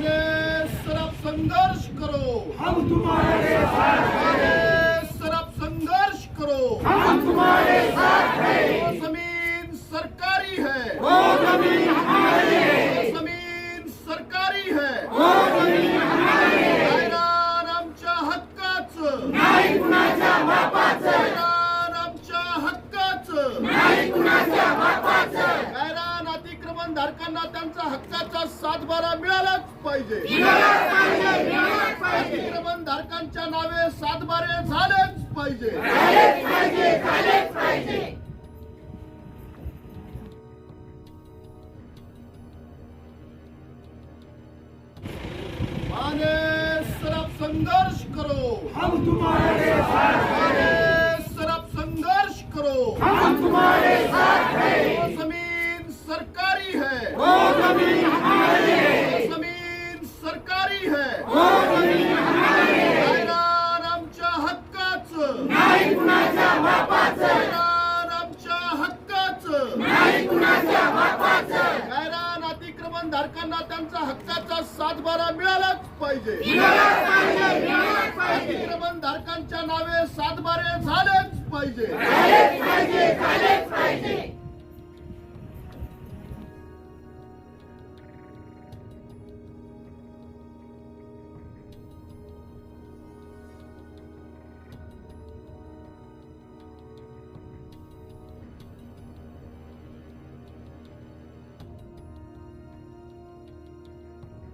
माने सरब संघर्ष करो। हम तुम्हारे साथ माने सरब संघर्ष करो। हम तुम्हारे साथ हैं। वो जमीन सरकारी है। वो जमीन हमारी है। वो जमीन सरकारी है। वो जमीन हमारी है। गायरान आमच्या हक्काचं। नाही कुणाच्या बापाचं गायरान आमच्या हक्काचं नाही कुणाच्या बापाचं गायरान अतिक्रमण धारकांना त्यांचा हक्काचा सातबारा मिळालाच पाहिजे. अतिक्रमण धारकांच्या नावे सातबारे झालेच पाहिजे. माने संघर्ष करो. हम तुम्हारे साथ माने सरब संघर्ष करो. हम तुम्हारे साथ हैं वो जमीन सरकारी है वो जमीन हमारी है वो जमीन सरकारी है वो जमीन हमारी है गायरान आमच्या हक्काचं नाही कुणाच्या बापाचं गायरान आमच्या हक्काचं नाही कुणाच्या बापाचं गायरान अतिक्रमण धारकांना त्यांचा हक्काचा सातबारा मिळालाच पाहिजे. अतिक्रमण धारकांच्या नावे सातबारे झालेच पाहिजे.